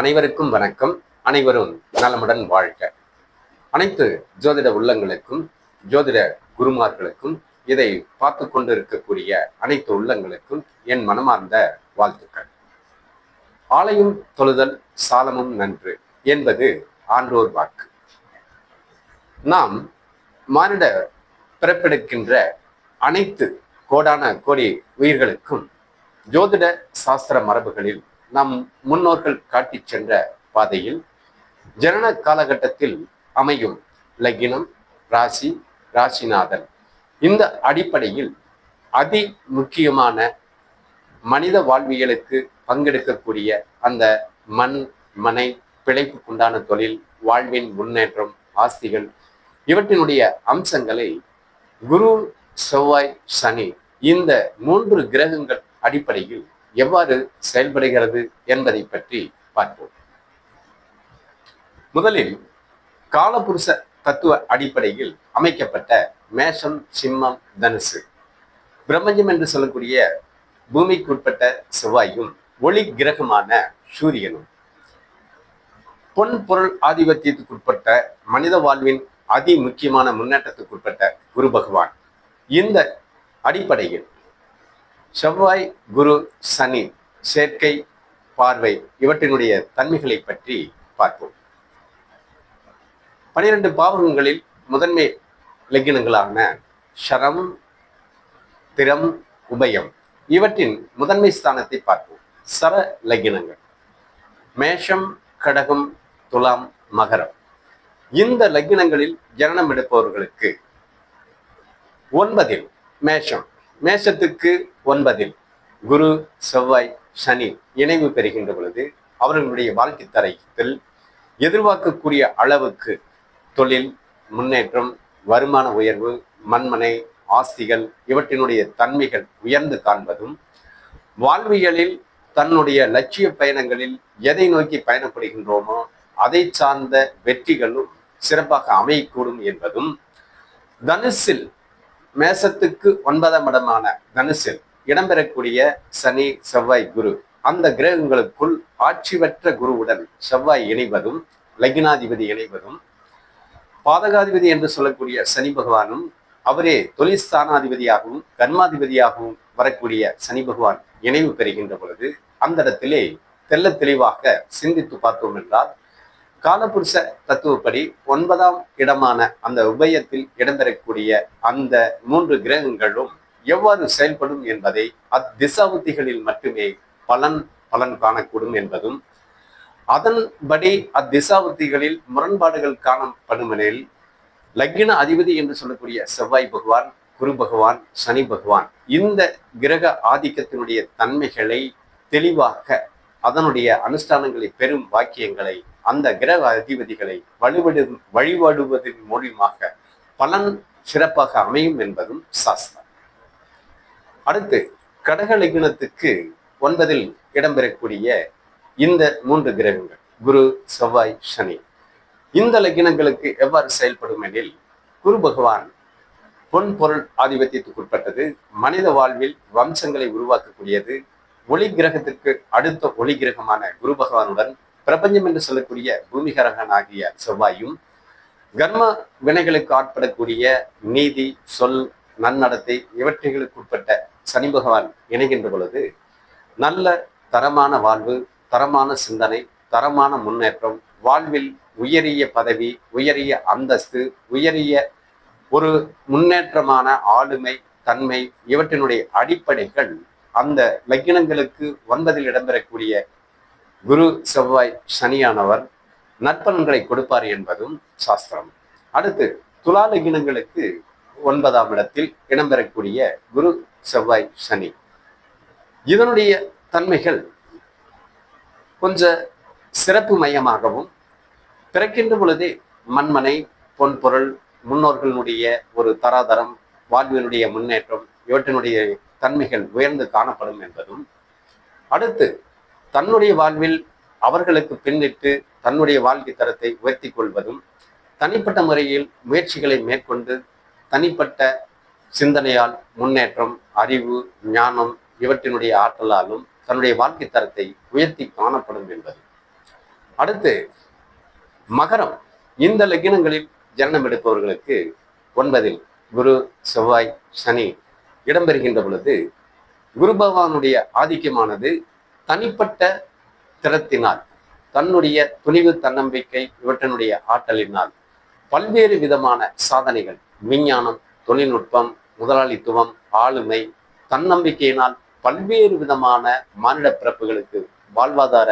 அனைவருக்கும் வணக்கம். அனைவரும் நலமுடன் வாழ்க. அனைத்து ஜோதிட உள்ளங்களுக்கும் ஜோதிட குருமார்களுக்கும் இதை பார்த்து கொண்டு இருக்கக்கூடிய அனைத்து உள்ளங்களுக்கும் என் மனமார்ந்த வாழ்த்துக்கள். ஆலயம் தொழுதல் சாலமும் நன்று என்பது ஆன்றோர் வாக்கு. நாம் மானிட பிறப்பெடுக்கின்ற அனைத்து கோடான கோடி உயிர்களுக்கும் ஜோதிட சாஸ்திர மரபுகளில் நம் முன்னோர்கள் காட்டிச் சென்ற பாதையில் ஜனன காலகட்டத்தில் அமையும் லக்கினம் ராசி ராசிநாதன். இந்த அடிப்படையில் அதி முக்கியமான மனித வாழ்வியலுக்கு பங்கெடுக்கக்கூடிய அந்த மண் மனை பிழைப்புக்குண்டான தொழில் வாழ்வின் முன்னேற்றம் ஆஸ்திகள் இவற்றினுடைய அம்சங்களை குரு செவ்வாய் சனி இந்த மூன்று கிரகங்கள் அடிப்படையில் எவ்வாறு செயல்படுகிறது என்பதை பற்றி பார்ப்போம். முதலில் காலபுருஷ தத்துவ அடிப்படையில் அமைக்கப்பட்ட மேஷம் சிம்மம் தனுசு. பிரபஞ்சம் என்று சொல்லக்கூடிய பூமிக்குட்பட்ட செவ்வாயும் ஒளி கிரகமான சூரியனும். பொன் பொருள் ஆதிபத்தியத்துக்குட்பட்ட மனித வாழ்வின் அதி முக்கியமான முன்னேற்றத்துக்குட்பட்ட குரு பகவான். இந்த அடிப்படையில் செவ்வாய் குரு சனி சேர்க்கை பார்வை இவற்றினுடைய தன்மைகளை பற்றி பார்ப்போம். பனிரெண்டு பாவகங்களில் முதன்மை லக்கினங்களான ஷரம் திறம் உபயம் இவற்றின் முதன்மை ஸ்தானத்தை பார்ப்போம். சர லக்கினங்கள் மேஷம் கடகம் துலாம் மகரம் இந்த லக்கினங்களில் ஜனனம் எடுப்பவர்களுக்கு ஒன்பதில் மேஷம் மேஷத்துக்கு ஒன்பதில் குரு செவ்வாய் சனி இணைவு பெறுகின்ற பொழுது அவர்களுடைய வாழ்க்கை தரத்தில் எதிர்பார்க்கக்கூடிய அளவுக்கு தொழில் முன்னேற்றம் வருமான உயர்வு மண்மனை ஆஸ்திகள் இவற்றினுடைய தன்மைகள் உயர்ந்து காண்பதும் வாழ்வியலில் தன்னுடைய லட்சிய பயணங்களில் எதை நோக்கி பயணப்படுகின்றோமோ அதை சார்ந்த வெற்றிகளும் சிறப்பாக அமையக்கூடும் என்பதும் தனுசில் மேசத்துக்கு ஒன்பதாம் இடமான தனுசில் இடம்பெறக்கூடிய சனி செவ்வாய் குரு. அந்த கிரகங்களுக்குள் ஆட்சி பெற்ற குருவுடன் செவ்வாய் இணைவதும் லக்னாதிபதி இணைவதும் பாதகாதிபதி என்று சொல்லக்கூடிய சனி பகவானும் அவரே தொழில் ஸ்தானாதிபதியாகவும் கர்மாதிபதியாகவும் வரக்கூடிய சனி பகவான் இணைவு பெறுகின்ற பொழுது அந்த இடத்திலே தெல்ல தெளிவாக சிந்தித்து பார்த்தோம் என்றால் காலபுருஷ தத்துவப்படி ஒன்பதாம் இடமான அந்த உபயத்தில் இடம்பெறக்கூடிய அந்த மூன்று கிரகங்களும் எவ்வாறு செயல்படும் என்பதை அத்திசாபுத்திகளில் மட்டுமே பலன் பலன் காணக்கூடும் என்பதும் அதன்படி அத்திசாபுத்திகளில் முரண்பாடுகள் காணப்படுமெனில் லக்ன அதிபதி என்று சொல்லக்கூடிய செவ்வாய் பகவான் குரு பகவான் சனி பகவான் இந்த கிரக ஆதிக்கத்தினுடைய தன்மைகளை தெளிவாக அதனுடைய அனுஷ்டானங்களை பெரும் வாக்கியங்களை அந்த கிரக அதிபதிகளை வழிபடு வழிபடுவதன் மூலியமாக பலன் சிறப்பாக அமையும் என்பதும் சாஸ்திரம். அடுத்து கடக லக்னத்துக்கு ஒன்பதில் இடம்பெறக்கூடிய இந்த மூன்று கிரகங்கள் குரு செவ்வாய் சனி. இந்த லக்னங்களுக்கு எவ்வாறு செயல்படும் எனில் குரு பகவான் பொன் பொருள் ஆதிபத்தியத்துக்குட்பட்டது மனித வாழ்வில் வம்சங்களை உருவாக்கக்கூடியது ஒளி கிரகத்திற்கு அடுத்த ஒளி கிரகமான குரு பகவானுடன் பிரபஞ்சம் என்று சொல்லக்கூடிய பூமிகரகன் ஆகிய செவ்வாயும் கர்ம வினைகளுக்கு ஆட்படக்கூடிய நீதி சொல் நன்னடத்தை இவற்றைகளுக்குட்பட்ட சனி பகவான் இணைகின்ற பொழுது நல்ல தரமான வாழ்வு தரமான சிந்தனை தரமான முன்னேற்றம் வாழ்வில் உயரிய பதவி உயரிய அந்தஸ்து உயரிய ஒரு முன்னேற்றமான ஆளுமை தன்மை இவற்றினுடைய அடிப்படைகள் அந்த லக்கினங்களுக்கு ஒன்பதில் இடம்பெறக்கூடிய குரு செவ்வாய் சனியானவர் நற்பலன்களை கொடுப்பார் என்பதும் சாஸ்திரம். அடுத்து துலா லக்கினங்களுக்கு ஒன்பதாம் இடத்தில் இடம்பெறக்கூடிய குரு செவ்வாய் சனி. இதனுடைய தன்மைகள் கொஞ்ச சிறப்பு மையமாகவும் பிறக்கின்ற பொழுதே மண்மனை பொன்பொருள் முன்னோர்களுடைய ஒரு தராதரம் வாழ்வினுடைய முன்னேற்றம் இவற்றினுடைய தன்மைகள் உயர்ந்து காணப்படும் என்பதும். அடுத்து தன்னுடைய வாழ்வில் அவர்களுக்கு பின்னிட்டு தன்னுடைய வாழ்க்கை தரத்தை உயர்த்தி கொள்வதும் தனிப்பட்ட முறையில் முயற்சிகளை மேற்கொண்டு தனிப்பட்ட சிந்தனையால் முன்னேற்றம் அறிவு ஞானம் இவற்றினுடைய ஆற்றலாலும் தன்னுடைய வாழ்க்கை தரத்தை உயர்த்தி காணப்படும் என்பது. அடுத்து மகரம். இந்த லக்கினங்களில் ஜனனம் எடுப்பவர்களுக்கு ஒன்பதில் குரு செவ்வாய் சனி இடம்பெறுகின்ற பொழுது குரு பகவானுடைய ஆதிக்கமானது தனிப்பட்ட திறத்தினால் தன்னுடைய துணிவு தன்னம்பிக்கை இவற்றினுடைய ஆற்றலினால் பல்வேறு விதமான சாதனைகள் விஞ்ஞானம் தொழில்நுட்பம் முதலாளித்துவம் ஆளுமை தன்னம்பிக்கையினால் பல்வேறு விதமான மானிட பிறப்புகளுக்கு வாழ்வாதார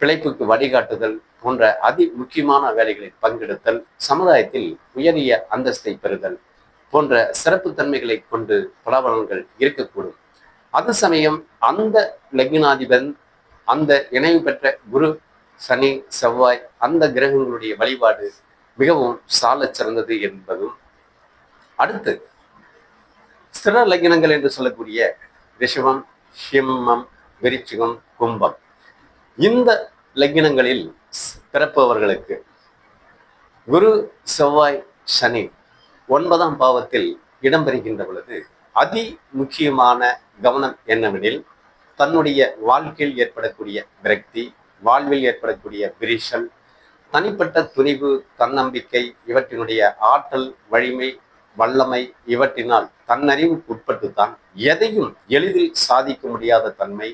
பிழைப்புக்கு வழிகாட்டுதல் போன்ற அதி முக்கியமான வேலைகளில் பங்கெடுத்தல் சமுதாயத்தில் உயரிய அந்தஸ்தை பெறுதல் போன்ற சிறப்பு தன்மைகளை கொண்டு பலாபலன்கள் இருக்கக்கூடும். அது சமயம் அந்த லக்னாதிபன் அந்த இணைவு பெற்ற குரு சனி செவ்வாய் அந்த கிரகங்களுடைய வழிபாடு மிகவும் சாலச் சிறந்தது என்பதும் அடுத்து ஸ்திர லக்னங்கள் என்று சொல்லக்கூடிய ரிஷபம் சிம்மம் விருச்சிகம் கும்பம். இந்த லக்னங்களில் பிறப்பவர்களுக்கு குரு செவ்வாய் சனி ஒன்பதாம் பாவத்தில் இடம்பெறுகின்ற பொழுது அதி முக்கியமான கவனம் என்னவெனில் தன்னுடைய வாழ்க்கையில் ஏற்படக்கூடிய விரக்தி வாழ்வில் ஏற்படக்கூடிய விரிசல் தனிப்பட்ட துணிவு தன்னம்பிக்கை இவற்றினுடைய ஆற்றல் வலிமை வல்லமை இவற்றினால் தன்னறிவுக்கு உட்பட்டுத்தான் எதையும் எளிதில் சாதிக்க முடியாத தன்மை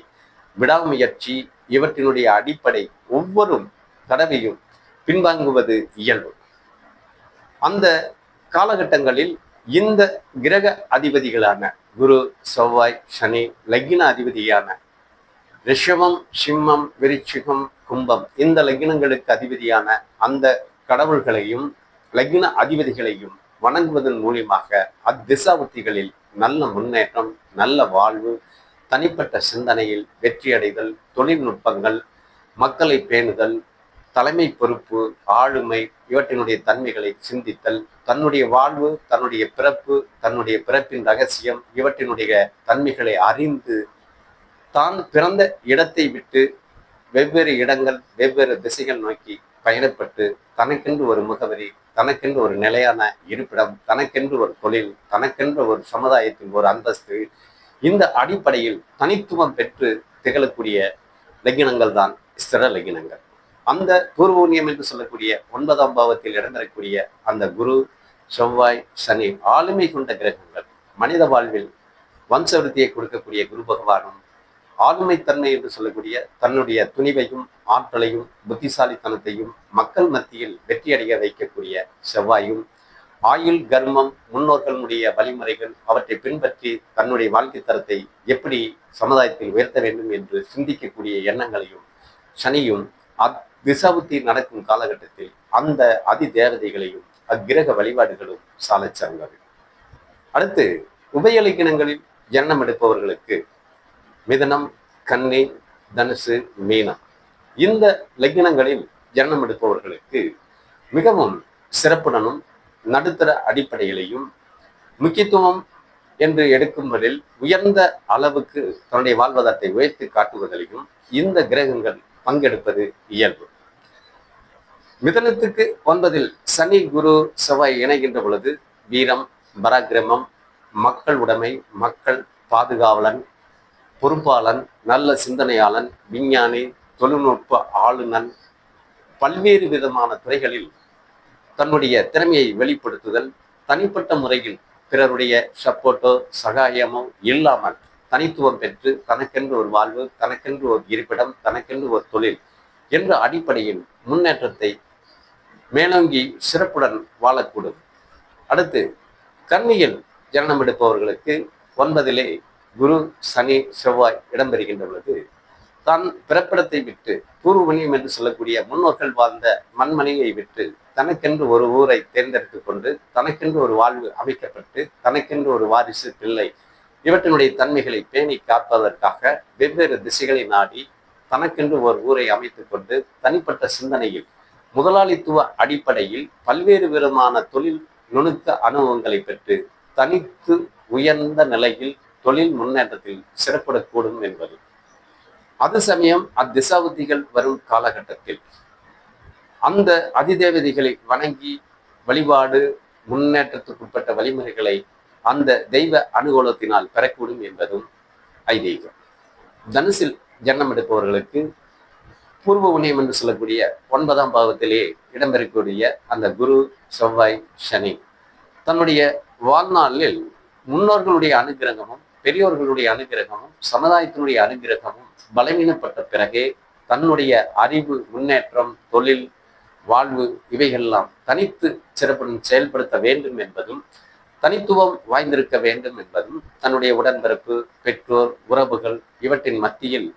விடாமுயற்சி இவற்றினுடைய அடிப்படை ஒவ்வொரு தடவையும் பின்வாங்குவது இயல்பு. அந்த காலகட்டங்களில் இந்த கிரக அதிபதிகளான குரு செவ்வாய் சனி லக்ன அதிபதியான ரிஷபம் சிம்மம் விருச்சிகம் கும்பம் இந்த லக்னங்களுக்கு அதிபதியான அந்த கடவுள்களையும் லக்ன அதிபதிகளையும் வணங்குவதன் மூலியமாக அத்திசாபுத்திகளில் நல்ல முன்னேற்றம் நல்ல வாழ்வு தனிப்பட்ட சிந்தனையில் வெற்றியடைதல் தொழில்நுட்பங்கள் மக்களை பேணுதல் தலைமை பொறுப்பு ஆளுமை இவற்றினுடைய தன்மைகளை சிந்தித்தல் தன்னுடைய வாழ்வு தன்னுடைய பிறப்பு தன்னுடைய பிறப்பின் ரகசியம் இவற்றினுடைய தன்மைகளை அறிந்து தான் பிறந்த இடத்தை விட்டு வெவ்வேறு இடங்கள் வெவ்வேறு திசைகள் நோக்கி பயணப்பட்டு தனக்கென்று ஒரு முகவரி தனக்கென்று ஒரு நிலையான இருப்பிடம் தனக்கென்று ஒரு தொழில் தனக்கென்று ஒரு சமுதாயத்தின் ஒரு அந்தஸ்து இந்த அடிப்படையில் தனித்துவம் பெற்று திகழக்கூடிய லக்கினங்கள் தான் ஸ்திர லக்கினங்கள். அந்த பூர்வோனியம் என்று சொல்லக்கூடிய ஒன்பதாம் பாவத்தில் இடம்பெறக்கூடிய அந்த குரு செவ்வாய் சனி ஆளுமை கொண்ட கிரகங்கள் மனித வாழ்வில் வம்சவருத்தியை கொடுக்கக்கூடிய குரு பகவானும் ஆளுமைத்தன்மை என்று சொல்லக்கூடிய தன்னுடைய துணிவையும் ஆற்றலையும் புத்திசாலித்தனத்தையும் மக்கள் மத்தியில் வெற்றியடைய வைக்கக்கூடிய செவ்வாயும் ஆயுள் கர்மம் முன்னோர்களுடைய வழிமுறைகள் அவற்றை பின்பற்றி தன்னுடைய வாழ்க்கை தரத்தை எப்படி சமுதாயத்தில் உயர்த்த வேண்டும் என்று சிந்திக்கக்கூடிய எண்ணங்களையும் சனியும் திசாபுத்தி நடக்கும் காலகட்டத்தில் அந்த அதி தேவதைகளையும் அக்கிரக வழிபாடுகளும் சாலை சிறந்தது அடுத்து உபயலிக்கணங்களில் ஜனனம் எடுப்பவர்களுக்கு மிதனம் கன்னி தனுசு மீனம். இந்த லக்னங்களில் ஜனனம் எடுப்பவர்களுக்கு மிகவும் சிறப்புடனும் நடுத்தர அடிப்படையிலையும் முக்கியத்துவம் என்று எடுக்கும்படில் உயர்ந்த அளவுக்கு தன்னுடைய வாழ்வாதாரத்தை உயர்த்தி காட்டுவதிலையும் இந்த கிரகங்கள் பங்கெடுப்பது இயல்பு. மிதனத்துக்கு ஒன்பதில் சனி குரு செவ்வாய் இணைகின்ற பொழுது வீரம் பராக்கிரமம் மக்கள் உடைமை மக்கள் பாதுகாவலன் பொறுப்பாளன் நல்ல சிந்தனையாளன் விஞ்ஞானி தொழில்நுட்ப ஆளுநன் பல்வேறு விதமான துறைகளில் தன்னுடைய திறமையை வெளிப்படுத்துதல் தனிப்பட்ட முறையில் பிறருடைய சப்போர்ட்டோ சகாயமோ இல்லாமல் தனித்துவம் பெற்று தனக்கென்று ஒரு வாழ்வு தனக்கென்று ஒரு இருப்பிடம் தனக்கென்று ஒரு தொழில் என்ற அடிப்படையில் முன்னேற்றத்தை மேலோங்கி சிறப்புடன் வாழக்கூடும். அடுத்து கன்னியில் ஜனனம் எடுப்பவர்களுக்கு ஒன்பதிலே குரு சனி செவ்வாய் இடம்பெறுகின்ற பொழுது தான் பிறப்பிடத்தை விட்டு பூர்வமணியம் என்று சொல்லக்கூடிய முன்னோர்கள் வாழ்ந்த மண்மனையை விட்டு தனக்கென்று ஒரு ஊரை தேர்ந்தெடுத்து கொண்டு தனக்கென்று ஒரு வாழ்வு அமைக்கப்பட்டு தனக்கென்று ஒரு வாரிசு பிள்ளை இவற்றினுடைய தன்மைகளை பேணி காப்பதற்காக வெவ்வேறு திசைகளை நாடி தனக்கென்று ஒரு ஊரை அமைத்துக் கொண்டு தனிப்பட்ட சிந்தனையில் முதலாளித்துவ அடிப்படையில் பல்வேறு விதமான தொழில் நுணுக்க அனுபவங்களை பெற்று தனித்து உயர்ந்த நிலையில் தொழில் முன்னேற்றத்தில் சிறப்பிடக்கூடும் என்பது. அது சமயம் அத்திசாவுத்திகள் வரும் காலகட்டத்தில் அந்த அதிதேவதைகளை வணங்கி வழிபாடு முன்னேற்றத்துக்குட்பட்ட வழிமுறைகளை அந்த தெய்வ அனுகூலத்தினால் பெறக்கூடும் என்பதும் ஐதீகம். தனுசில் ஜன்னம் எடுப்பவர்களுக்கு பூர்வ உனியம் என்று சொல்லக்கூடிய ஒன்பதாம் பாவத்திலே இடம்பெறக்கூடிய அந்த குரு செவ்வாய் சனி. தன்னுடைய வாழ்நாளில் முன்னோர்களுடைய அனுகிரகமும் பெரியோர்களுடைய அனுகிரகமும் சமுதாயத்தினுடைய அனுகிரகமும் பலவீனப்பட்ட பிறகே தன்னுடைய அறிவு முன்னேற்றம் தொழில் வாழ்வு இவைகள்லாம் தனித்து சிறப்புடன் செயல்படுத்த வேண்டும் என்பதும் தனித்துவம் வாய்ந்திருக்க வேண்டும் என்பதும் தன்னுடைய உடன்பிறப்பு பெற்றோர் உறவுகள் இவற்றின் மத்தியில்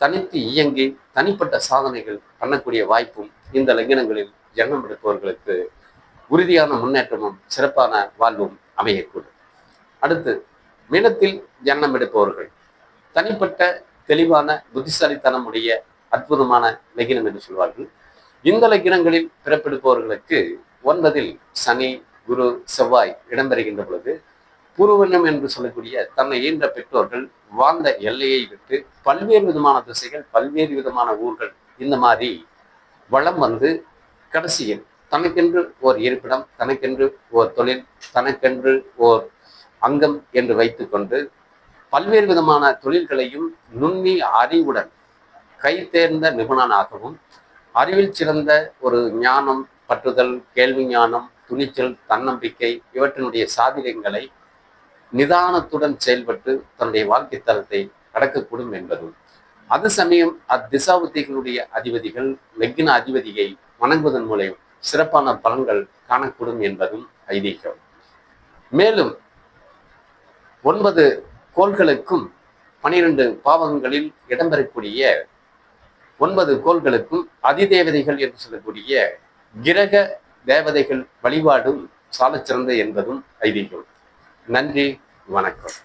தனித்து இயங்கி தனிப்பட்ட சாதனைகள் பண்ணக்கூடிய வாய்ப்பும் இந்த லங்கினங்களில் ஜன்மம் எடுப்பவர்களுக்கு உறுதியான முன்னேற்றமும் சிறப்பான வாழ்வும் அமையக்கூடும். அடுத்து மினத்தில் ஜன்னம் எடுப்பவர்கள். தனிப்பட்ட தெளிவான புத்திசாலித்தனம் உடைய அற்புதமான லகினம் என்று சொல்வார்கள். இந்த லக்கினங்களில் பிறப்பெடுப்பவர்களுக்கு ஒன்பதில் சனி குரு செவ்வாய் இடம்பெறுகின்ற பொழுது பூர்வன்யம் என்று சொல்லக்கூடிய தன்னை ஈன்ற பெற்றோர்கள் வாழ்ந்த எல்லையை விட்டு பல்வேறு விதமான திசைகள் பல்வேறு விதமான ஊர்கள் இந்த மாதிரி வளம் வந்து கடைசியில் தனக்கென்று ஓர் இருப்பிடம் தனக்கென்று ஓர் தொழில் தனக்கென்று ஓர் அங்கம் என்று வைத்துக்கொண்டு பல்வேறு விதமான தொழில்களையும் நுண்ணி அறிவுடன் கை தேர்ந்த நிபுணனாகவும் அறிவில் சிறந்த ஒரு ஞானம் பற்றுதல் கேள்வி ஞானம் துணிச்சல் தன்னம்பிக்கை இவற்றினுடைய சாதிரியங்களை நிதானத்துடன் செயல்பட்டு தன்னுடைய வாழ்க்கை தரத்தை கடக்கக்கூடும் என்பதும். அது சமயம் அத்திசாபுத்திகளுடைய அதிபதிகள் லெக்ன அதிபதியை வணங்குவதன் மூலம் சிறப்பான பலன்கள் காணக்கூடும் என்பதும் ஐதீகம். மேலும் ஒன்பது கோள்களுக்கும் பனிரெண்டு பாவகங்களில் இடம்பெறக்கூடிய ஒன்பது கோள்களுக்கும் அதிதேவதைகள் என்று சொல்லக்கூடிய கிரக தேவதைகள் வழிபாடும் சாலச்சிறந்த என்பதும் ஐதீகம். நன்றி வணக்கம்.